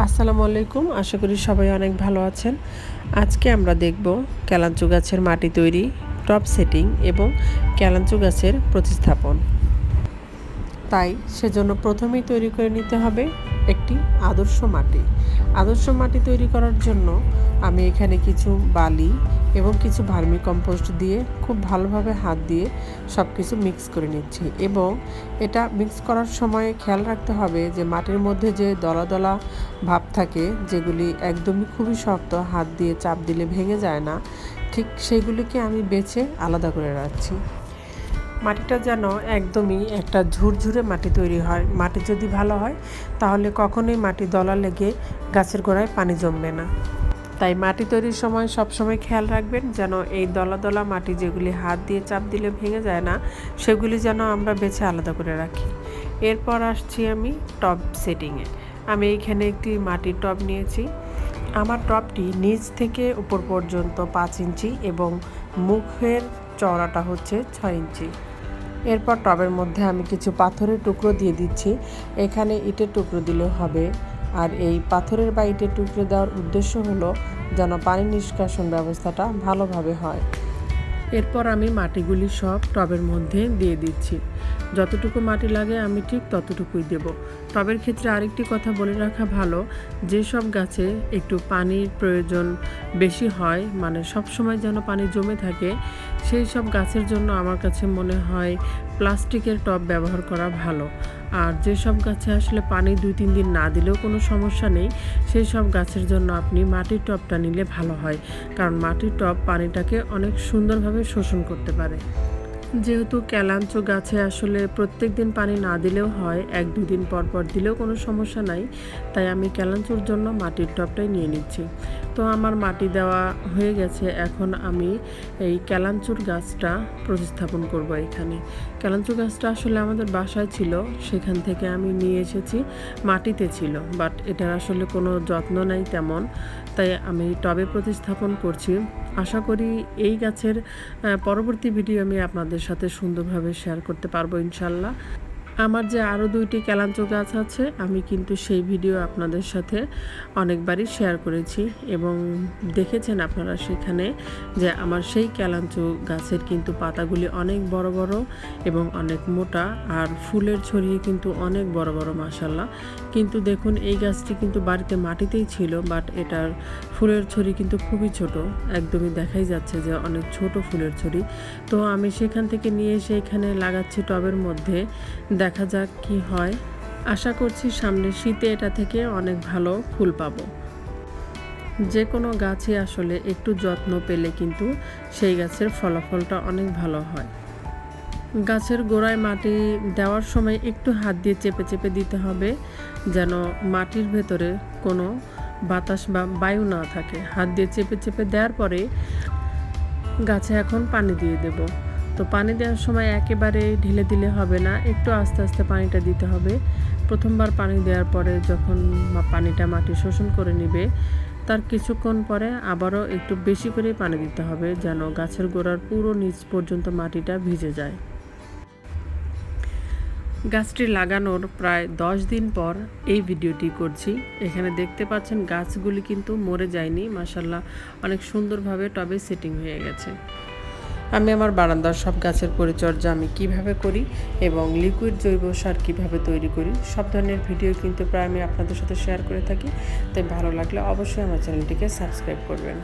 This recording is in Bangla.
আসসালামু আলাইকুম, আশা করি সবাই অনেক ভালো আছেন। আজকে আমরা দেখব ক্যালাঞ্চু গাছের মাটি তৈরি, টপ সেটিং এবং ক্যালাঞ্চু গাছের প্রতিস্থাপন। তাই সেজন্য প্রথমেই তৈরি করে নিতে হবে একটি আদর্শ মাটি। আদর্শ মাটি তৈরি করার জন্য আমি এখানে কিছু বালি এবং কিছু ভার্মি কম্পোস্ট দিয়ে খুব ভালোভাবে হাত দিয়ে সব কিছু মিক্স করে নিচ্ছি। এবং এটা মিক্স করার সময় খেয়াল রাখতে হবে যে মাটির মধ্যে যে দলা দলা ভাব থাকে, যেগুলি একদমই খুবই শক্ত, হাত দিয়ে চাপ দিলে ভেঙে যায় না, ঠিক সেইগুলিকে আমি বেছে আলাদা করে রাখছি। মাটিটা যেন একদমই একটা ঝুরঝুরে মাটি তৈরি হয়। মাটি যদি ভালো হয়, তাহলে কখনোই মাটি দলা লেগে গাছের গোড়ায় পানি জমবে না। তাই মাটি তৈরির সময় সবসময় খেয়াল রাখবেন যেন এই দলা দলা মাটি যেগুলি হাত দিয়ে চাপ দিলে ভেঙে যায় না, সেগুলি যেন আমরা বেছে আলাদা করে রাখি। এরপর আসছি আমি টব সেটিংয়ে আমি এইখানে একটি মাটির টব নিয়েছি। আমার টবটি নিচ থেকে উপর পর্যন্ত পাঁচ ইঞ্চি এবং মুখের চওড়াটা হচ্ছে ছয় ইঞ্চি। এরপর টবের মধ্যে আমি কিছু পাথরের টুকরো দিয়ে দিচ্ছি। এখানে ইটের টুকরো দিলেও হবে আর এই পাথরের বা টুকরে দেওয়ার উদ্দেশ্য হলো যেন পানি নিষ্কাশন ব্যবস্থাটা ভালোভাবে হয়। এরপর আমি মাটিগুলি সব টবের মধ্যে দিয়ে দিচ্ছি। যতটুকু মাটি লাগে আমি ঠিক ততটুকুই দেব। টবের ক্ষেত্রে আরেকটি কথা বলে রাখা ভালো যেসব গাছে একটু পানির প্রয়োজন বেশি হয় মানে সব সময় যেন পানি জমে থাকে সেই সব গাছের জন্য আমার কাছে মনে হয় প্লাস্টিকের টব ব্যবহার করা ভালো। আর যেসব গাছে আসলে পানি দুই, তিন দিন না দিলেও কোনো সমস্যা নেই, সেই সব গাছের জন্য আপনি মাটির টবটা নিলে ভালো হয়। কারণ মাটির টব পানিটাকে অনেক সুন্দরভাবে শোষণ করতে পারে। যেহেতু ক্যালাঞ্চো গাছে আসলে প্রত্যেক দিন পানি না দিলেও হয়, এক দুই দিন পর পর দিলেও কোনো সমস্যা নাই, তাই আমি ক্যালাঞ্চোর জন্য মাটির টবটাই নিয়ে নিচ্ছি। তো আমার মাটি দেওয়া হয়ে গেছে, এখন আমি এই ক্যালাঞ্চুর গাছটা প্রতিস্থাপন করব এখানে। ক্যালাঞ্চু গাছটা আসলে আমাদের বাসায় ছিল, সেখান থেকে আমি নিয়ে এসেছি, মাটিতে ছিল, বাট এটার আসলে কোনো যত্ন নেই তেমন, তাই আমি টবে প্রতিস্থাপন করছি। আশা করি এই গাছের পরবর্তী ভিডিও আমি আপনাদের সাথে সুন্দরভাবে শেয়ার করতে পারব ইনশাল্লাহ আমার যে আরও দুইটি ক্যালাঞ্চো গাছ আছে, আমি কিন্তু সেই ভিডিও আপনাদের সাথে অনেকবারই শেয়ার করেছি এবং দেখেছেন আপনারা সেখানে যে আমার সেই ক্যালাঞ্চো গাছের কিন্তু পাতাগুলি অনেক বড় বড় এবং অনেক মোটা আর ফুলের ছড়িয়ে কিন্তু অনেক বড় বড় মাসাল্লাহ কিন্তু দেখুন, এই গাছটি কিন্তু বাড়িতে মাটিতেই ছিল বাট এটার ফুলের ছড়ি কিন্তু খুবই ছোট। একদমই দেখাই যাচ্ছে যে অনেক ছোট ফুলের ছড়ি। তো আমি সেখান থেকে নিয়ে এসে এখানে লাগাচ্ছি টবের মধ্যে। দেখা যাক কি হয়। আশা করছি সামনে শীতে এটা থেকে অনেক ভালো ফুল পাব। যে কোনো গাছে আসলে একটু যত্ন পেলে কিন্তু সেই গাছের ফলাফলটা অনেক ভালো হয়। গাছের গোড়ায় মাটি দেওয়ার সময় একটু হাত দিয়ে চেপে চেপে দিতে হবে, যেন মাটির ভেতরে কোনো বাতাস বা বায়ু না থাকে। হাত দিয়ে চেপে চেপে দেওয়ার পরে গাছে এখন পানি দিয়ে দেবো। তো পানি দেওয়ার সময় একেবারে ঢেলে দিলে হবে না, একটু আস্তে আস্তে পানিটা দিতে হবে। প্রথমবার পানি দেওয়ার পরে যখন পানিটা মাটি শোষণ করে নিবে, তার কিছুক্ষণ পরে আবারও একটু বেশি করে পানি দিতে হবে যেন গাছের গোড়ার পুরো নিচ পর্যন্ত মাটিটা ভিজে যায়। গাছটি লাগানোর প্রায় দশ দিন পর এই ভিডিওটি করছি। এখানে দেখতে পাচ্ছেন গাছগুলি কিন্তু মরে যায়নি মাসাল্লাহ অনেক সুন্দরভাবে টবে সেটিং হয়ে গেছে। আমি আমার বারান্দার সব গাছের পরিচর্যা আমি কীভাবে করি এবং লিকুইড জৈব সার কীভাবে তৈরি করি, সব ধরনের ভিডিও কিন্তু প্রায় আমি আপনাদের সাথে শেয়ার করে থাকি। তাই ভালো লাগলে অবশ্যই আমার চ্যানেলটিকে সাবস্ক্রাইব করবেন।